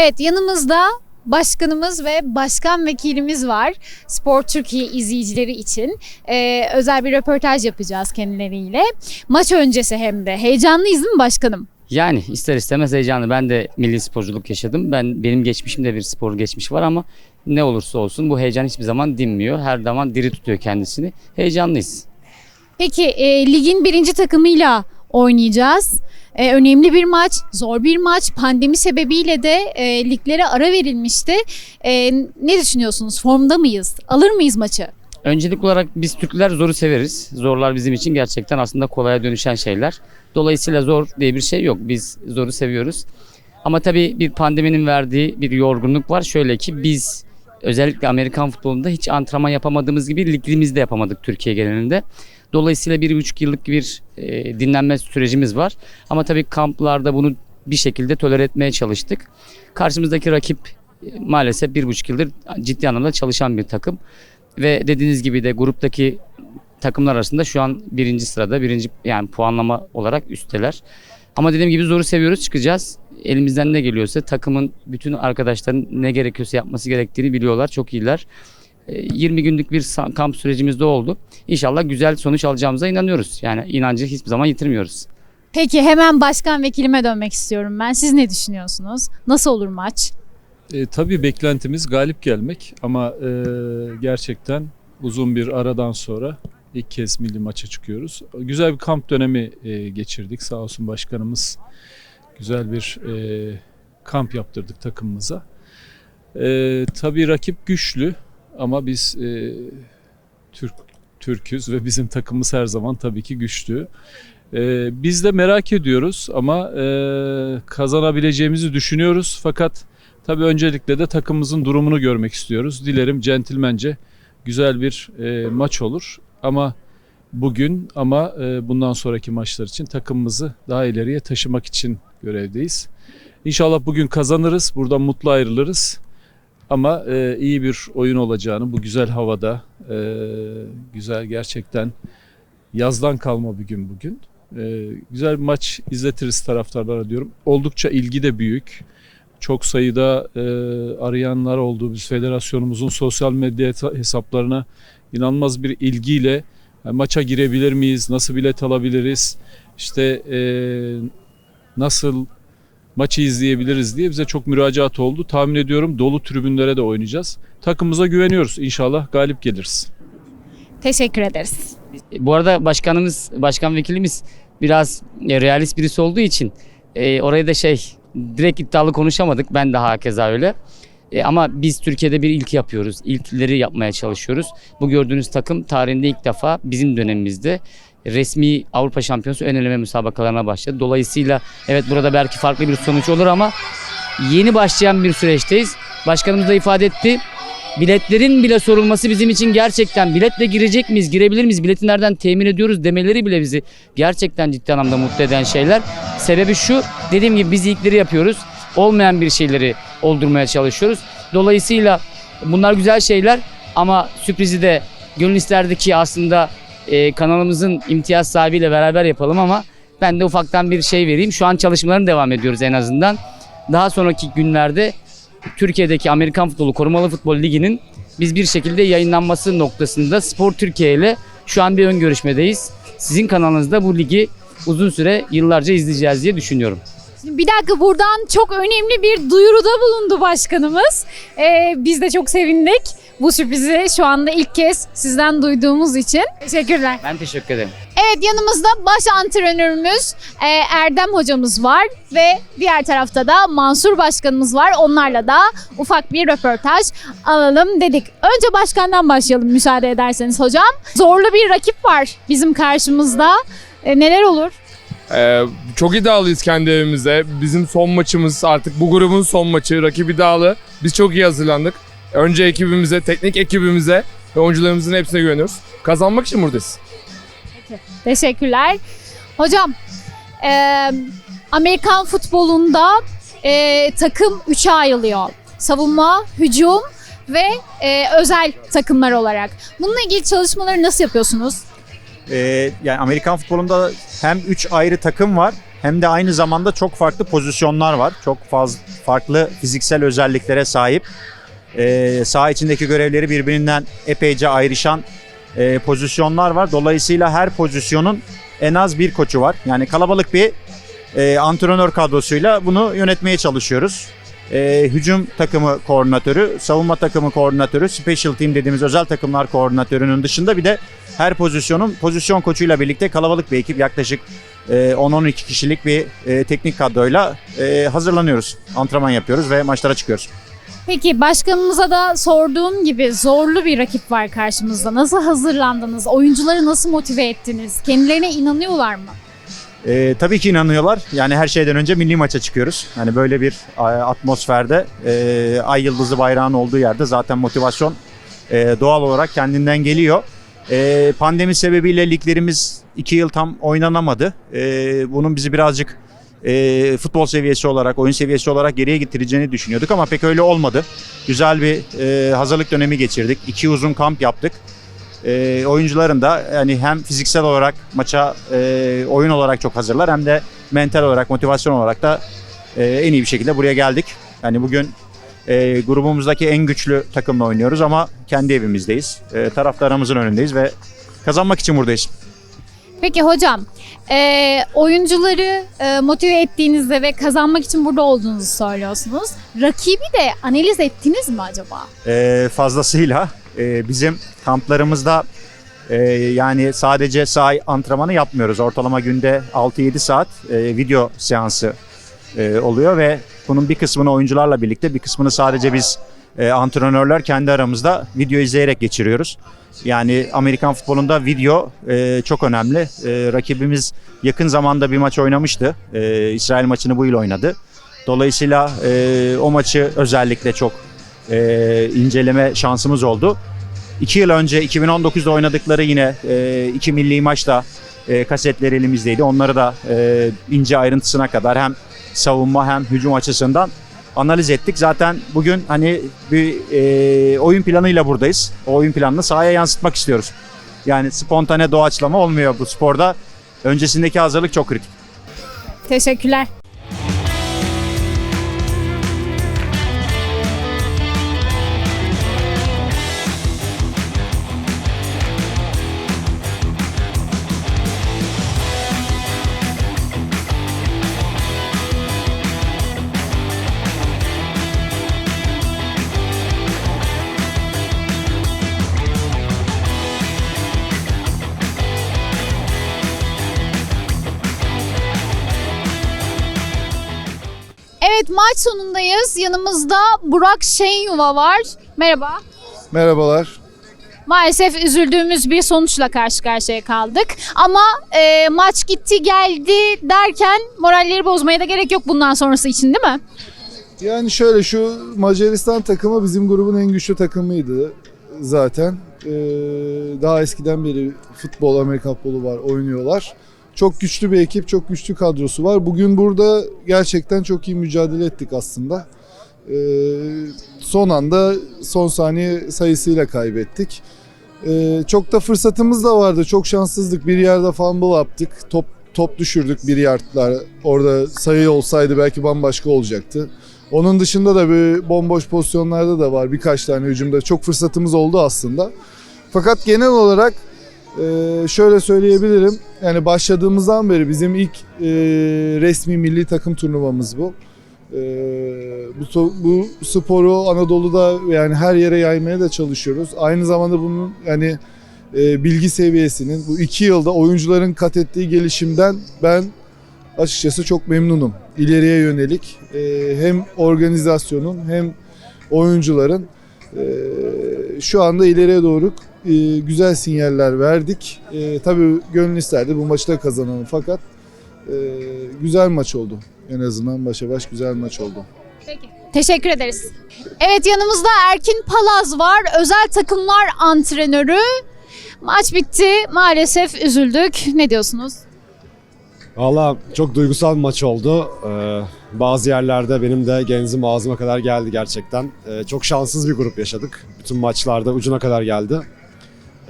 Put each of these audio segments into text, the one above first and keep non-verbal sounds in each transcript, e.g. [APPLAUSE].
Evet yanımızda başkanımız ve başkan vekilimiz var. Spor Türkiye izleyicileri için Ee, özel bir röportaj yapacağız kendileriyle. Maç öncesi hem de. Heyecanlıyız değil mi başkanım? Yani ister istemez heyecanlı. Ben de milli sporculuk yaşadım. Ben benim geçmişimde bir spor geçmişi var ama ne olursa olsun bu heyecan hiçbir zaman dinmiyor. Her zaman diri tutuyor kendisini. Heyecanlıyız. Peki e, ligin birinci takımıyla oynayacağız. E, önemli bir maç, zor bir maç. Pandemi sebebiyle de e, liglere ara verilmişti. E, ne düşünüyorsunuz? Formda mıyız? Alır mıyız maçı? Öncelik olarak biz Türkler zoru severiz. Zorlar bizim için gerçekten aslında kolaya dönüşen şeyler. Dolayısıyla zor diye bir şey yok. Biz zoru seviyoruz. Ama tabii bir pandeminin verdiği bir yorgunluk var. Şöyle ki biz özellikle Amerikan futbolunda hiç antrenman yapamadığımız gibi ligimizde yapamadık Türkiye genelinde. Dolayısıyla bir buçuk yıllık bir e, dinlenme sürecimiz var. Ama tabii kamplarda bunu bir şekilde tolere etmeye çalıştık. Karşımızdaki rakip e, maalesef bir buçuk yıldır ciddi anlamda çalışan bir takım. Ve dediğiniz gibi de gruptaki takımlar arasında şu an birinci sırada, birinci yani puanlama olarak üstteler. Ama dediğim gibi zoru seviyoruz, çıkacağız. Elimizden ne geliyorsa takımın bütün arkadaşların ne gerekiyorsa yapması gerektiğini biliyorlar, çok iyiler. E, 20 günlük bir kamp sürecimiz de oldu. İnşallah güzel sonuç alacağımıza inanıyoruz. Yani inancı hiçbir zaman yitirmiyoruz. Peki hemen başkan vekilime dönmek istiyorum ben. Siz ne düşünüyorsunuz? Nasıl olur maç? E, tabii beklentimiz galip gelmek ama e, gerçekten uzun bir aradan sonra ilk kez milli maça çıkıyoruz. Güzel bir kamp dönemi e, geçirdik. Sağ olsun başkanımız güzel bir e, kamp yaptırdık takımımıza. E, tabii rakip güçlü ama biz e, Türk Türküz ve bizim takımımız her zaman tabii ki güçlü. E, biz de merak ediyoruz ama e, kazanabileceğimizi düşünüyoruz fakat Tabii öncelikle de takımımızın durumunu görmek istiyoruz. Dilerim centilmence güzel bir e, maç olur. Ama bugün ama e, bundan sonraki maçlar için takımımızı daha ileriye taşımak için görevdeyiz. İnşallah bugün kazanırız. Buradan mutlu ayrılırız. Ama e, iyi bir oyun olacağını bu güzel havada e, güzel gerçekten yazdan kalma bir gün bugün. E, güzel bir maç izletiriz taraftarlara diyorum. Oldukça ilgi de büyük çok sayıda e, arayanlar oldu. Biz federasyonumuzun sosyal medya hesa- hesaplarına inanılmaz bir ilgiyle e, maça girebilir miyiz, nasıl bilet alabiliriz, işte e, nasıl maçı izleyebiliriz diye bize çok müracaat oldu. Tahmin ediyorum dolu tribünlere de oynayacağız. Takımımıza güveniyoruz. İnşallah galip geliriz. Teşekkür ederiz. Bu arada başkanımız, başkan vekilimiz biraz e, realist birisi olduğu için e, orayı da şey direkt iddialı konuşamadık. Ben de hakeza öyle. E, ama biz Türkiye'de bir ilk yapıyoruz. İlkleri yapmaya çalışıyoruz. Bu gördüğünüz takım tarihinde ilk defa bizim dönemimizde resmi Avrupa Şampiyonası ön eleme müsabakalarına başladı. Dolayısıyla evet burada belki farklı bir sonuç olur ama yeni başlayan bir süreçteyiz. Başkanımız da ifade etti. Biletlerin bile sorulması bizim için gerçekten biletle girecek miyiz, girebilir miyiz, bileti nereden temin ediyoruz demeleri bile bizi gerçekten ciddi anlamda mutlu eden şeyler. Sebebi şu, dediğim gibi biz ilkleri yapıyoruz. Olmayan bir şeyleri oldurmaya çalışıyoruz. Dolayısıyla bunlar güzel şeyler ama sürprizi de gönül isterdi ki aslında e, kanalımızın imtiyaz sahibiyle beraber yapalım ama ben de ufaktan bir şey vereyim. Şu an çalışmalarına devam ediyoruz en azından. Daha sonraki günlerde Türkiye'deki Amerikan Futbolu Korumalı Futbol Ligi'nin biz bir şekilde yayınlanması noktasında Spor Türkiye ile şu an bir ön görüşmedeyiz. Sizin kanalınızda bu ligi uzun süre yıllarca izleyeceğiz diye düşünüyorum. Bir dakika buradan çok önemli bir duyuruda bulundu başkanımız. Ee, biz de çok sevindik. Bu sürprizi şu anda ilk kez sizden duyduğumuz için. Teşekkürler. Ben teşekkür ederim. Evet yanımızda baş antrenörümüz e, Erdem hocamız var ve diğer tarafta da Mansur başkanımız var. Onlarla da ufak bir röportaj alalım dedik. Önce başkandan başlayalım müsaade ederseniz hocam. Zorlu bir rakip var bizim karşımızda. E, neler olur? Ee, çok iddialıyız kendi evimizde. Bizim son maçımız artık bu grubun son maçı. Rakip iddialı. Biz çok iyi hazırlandık. Önce ekibimize, teknik ekibimize ve oyuncularımızın hepsine güveniyoruz. Kazanmak için buradayız. Teşekkürler. Hocam e, Amerikan futbolunda e, takım üçe ayrılıyor. Savunma, hücum ve e, özel takımlar olarak. Bununla ilgili çalışmaları nasıl yapıyorsunuz? Ee, yani Amerikan futbolunda hem 3 ayrı takım var hem de aynı zamanda çok farklı pozisyonlar var. Çok fazla farklı fiziksel özelliklere sahip. Ee, saha içindeki görevleri birbirinden epeyce ayrışan e, pozisyonlar var. Dolayısıyla her pozisyonun en az bir koçu var. Yani kalabalık bir e, antrenör kadrosuyla bunu yönetmeye çalışıyoruz. E, hücum takımı koordinatörü, savunma takımı koordinatörü, special team dediğimiz özel takımlar koordinatörünün dışında bir de her pozisyonun pozisyon koçuyla birlikte kalabalık bir ekip yaklaşık e, 10-12 kişilik bir e, teknik kadroyla e, hazırlanıyoruz. Antrenman yapıyoruz ve maçlara çıkıyoruz. Peki başkanımıza da sorduğum gibi zorlu bir rakip var karşımızda. Nasıl hazırlandınız? Oyuncuları nasıl motive ettiniz? Kendilerine inanıyorlar mı? E, tabii ki inanıyorlar. Yani her şeyden önce milli maça çıkıyoruz. Yani böyle bir e, atmosferde e, ay yıldızı bayrağın olduğu yerde zaten motivasyon e, doğal olarak kendinden geliyor. E, pandemi sebebiyle liglerimiz iki yıl tam oynanamadı. E, bunun bizi birazcık e, futbol seviyesi olarak, oyun seviyesi olarak geriye getireceğini düşünüyorduk ama pek öyle olmadı. Güzel bir e, hazırlık dönemi geçirdik. İki uzun kamp yaptık. E, oyuncuların da yani hem fiziksel olarak maça e, oyun olarak çok hazırlar hem de mental olarak, motivasyon olarak da e, en iyi bir şekilde buraya geldik. Yani bugün e, grubumuzdaki en güçlü takımla oynuyoruz ama kendi evimizdeyiz. E, taraftarımızın önündeyiz ve kazanmak için buradayız. Peki hocam, e, oyuncuları e, motive ettiğinizde ve kazanmak için burada olduğunuzu söylüyorsunuz. Rakibi de analiz ettiniz mi acaba? e, fazlasıyla e, bizim kamplarımızda e, yani sadece saha antrenmanı yapmıyoruz. Ortalama günde 6-7 saat e, video seansı e, oluyor ve bunun bir kısmını oyuncularla birlikte bir kısmını sadece biz e, antrenörler kendi aramızda video izleyerek geçiriyoruz. Yani Amerikan futbolunda video e, çok önemli. E, rakibimiz yakın zamanda bir maç oynamıştı. E, İsrail maçını bu yıl oynadı. Dolayısıyla e, o maçı özellikle çok e, inceleme şansımız oldu. İki yıl önce 2019'da oynadıkları yine e, iki milli maçta e, kasetleri elimizdeydi. Onları da e, ince ayrıntısına kadar hem savunma hem hücum açısından analiz ettik. Zaten bugün hani bir e, oyun planıyla buradayız. O oyun planını sahaya yansıtmak istiyoruz. Yani spontane doğaçlama olmuyor bu sporda. Öncesindeki hazırlık çok kritik. Teşekkürler. Maç sonundayız. Yanımızda Burak Şenyuva var. Merhaba. Merhabalar. Maalesef üzüldüğümüz bir sonuçla karşı karşıya kaldık. Ama e, maç gitti geldi derken moralleri bozmaya da gerek yok bundan sonrası için değil mi? Yani şöyle şu Macaristan takımı bizim grubun en güçlü takımıydı zaten. Ee, daha eskiden beri futbol, Amerikan futbolu var, oynuyorlar. Çok güçlü bir ekip, çok güçlü kadrosu var. Bugün burada gerçekten çok iyi mücadele ettik aslında. Ee, son anda son saniye sayısıyla kaybettik. Ee, çok da fırsatımız da vardı. Çok şanssızlık. Bir yerde fumble yaptık. Top top düşürdük bir yardlar. Orada sayı olsaydı belki bambaşka olacaktı. Onun dışında da bir bomboş pozisyonlarda da var birkaç tane hücumda. Çok fırsatımız oldu aslında. Fakat genel olarak e, şöyle söyleyebilirim. Yani başladığımızdan beri bizim ilk e, resmi milli takım turnuvamız bu. E, bu, bu sporu Anadolu'da yani her yere yaymaya da çalışıyoruz. Aynı zamanda bunun yani e, bilgi seviyesinin bu iki yılda oyuncuların kat ettiği gelişimden ben açıkçası çok memnunum. İleriye yönelik e, hem organizasyonun hem oyuncuların e, şu anda ileriye doğru e, güzel sinyaller verdik. E, tabii gönül isterdi bu maçı da kazanalım fakat e, güzel maç oldu. En azından başa baş güzel maç oldu. Peki. Teşekkür ederiz. Evet yanımızda Erkin Palaz var. Özel takımlar antrenörü. Maç bitti. Maalesef üzüldük. Ne diyorsunuz? Valla çok duygusal bir maç oldu. Ee, bazı yerlerde benim de genzim ağzıma kadar geldi gerçekten. Ee, çok şanssız bir grup yaşadık. Bütün maçlarda ucuna kadar geldi.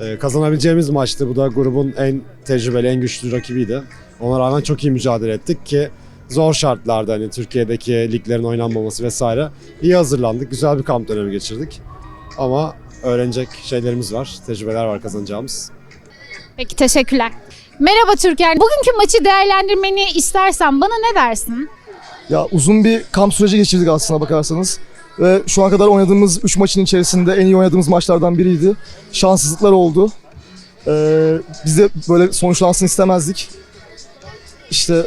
Ee, kazanabileceğimiz maçtı. Bu da grubun en tecrübeli, en güçlü rakibiydi. Ona rağmen çok iyi mücadele ettik ki zor şartlarda hani Türkiye'deki liglerin oynanmaması vesaire iyi hazırlandık. Güzel bir kamp dönemi geçirdik. Ama öğrenecek şeylerimiz var, tecrübeler var kazanacağımız. Peki teşekkürler. Merhaba Türker. Bugünkü maçı değerlendirmeni istersen bana ne dersin? Ya uzun bir kamp süreci geçirdik aslına bakarsanız. Ve şu ana kadar oynadığımız 3 maçın içerisinde en iyi oynadığımız maçlardan biriydi. Şanssızlıklar oldu. Ee, biz de böyle sonuçlansın istemezdik. İşte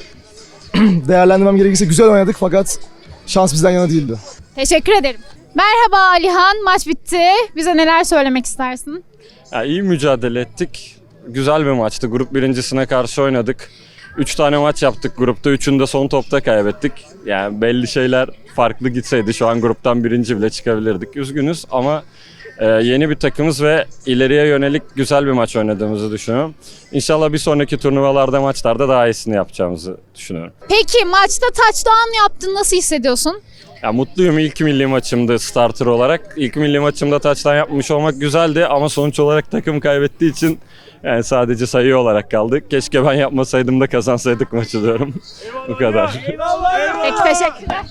[CLEARS THROAT] değerlendirmem gerekirse güzel oynadık fakat şans bizden yana değildi. Teşekkür ederim. Merhaba Alihan. Maç bitti. Bize neler söylemek istersin? Ya iyi mücadele ettik. Güzel bir maçtı. Grup birincisine karşı oynadık. Üç tane maç yaptık grupta. Üçünü de son topta kaybettik. Yani belli şeyler farklı gitseydi şu an gruptan birinci bile çıkabilirdik. Üzgünüz ama e, yeni bir takımız ve ileriye yönelik güzel bir maç oynadığımızı düşünüyorum. İnşallah bir sonraki turnuvalarda maçlarda daha iyisini yapacağımızı düşünüyorum. Peki maçta touchdown yaptın. Nasıl hissediyorsun? Ya mutluyum ilk milli maçımdı starter olarak. İlk milli maçımda touchdown yapmış olmak güzeldi ama sonuç olarak takım kaybettiği için yani sadece sayı olarak kaldık. Keşke ben yapmasaydım da kazansaydık maçı diyorum. Bu kadar. Peki teşekkürler.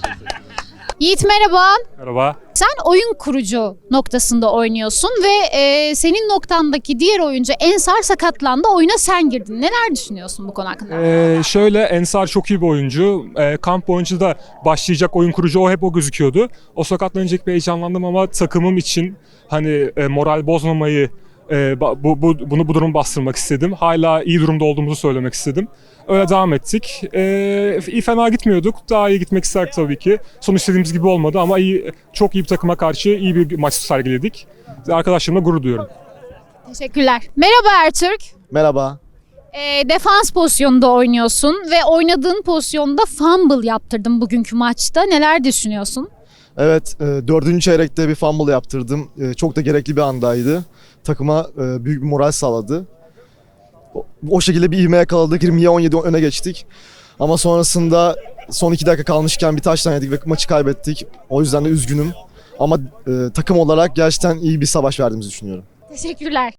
Yiğit merhaba. Merhaba. Sen oyun kurucu noktasında oynuyorsun ve e, senin noktandaki diğer oyuncu Ensar sakatlandı. Oyuna sen girdin. Neler düşünüyorsun bu konu hakkında? Ee, şöyle Ensar çok iyi bir oyuncu. Ee, kamp boyunca da başlayacak oyun kurucu o hep o gözüküyordu. O sakatlanacak bir heyecanlandım ama takımım için hani e, moral bozmamayı e, bu, bu, bunu bu durumu bastırmak istedim. Hala iyi durumda olduğumuzu söylemek istedim. Öyle devam ettik. Ee, iyi fena gitmiyorduk. Daha iyi gitmek isterdik tabii ki. Son istediğimiz gibi olmadı ama iyi çok iyi bir takıma karşı iyi bir maç sergiledik. Arkadaşlarımla gurur duyuyorum. Teşekkürler. Merhaba Ertürk. Merhaba. E, defans pozisyonunda oynuyorsun ve oynadığın pozisyonda fumble yaptırdın bugünkü maçta. Neler düşünüyorsun? Evet, e, dördüncü çeyrekte bir fumble yaptırdım. E, çok da gerekli bir andaydı. Takıma e, büyük bir moral sağladı. O, şekilde bir ivme yakaladık. 20'ye 17 öne geçtik. Ama sonrasında son iki dakika kalmışken bir taştan yedik ve maçı kaybettik. O yüzden de üzgünüm. Ama takım olarak gerçekten iyi bir savaş verdiğimizi düşünüyorum. Teşekkürler.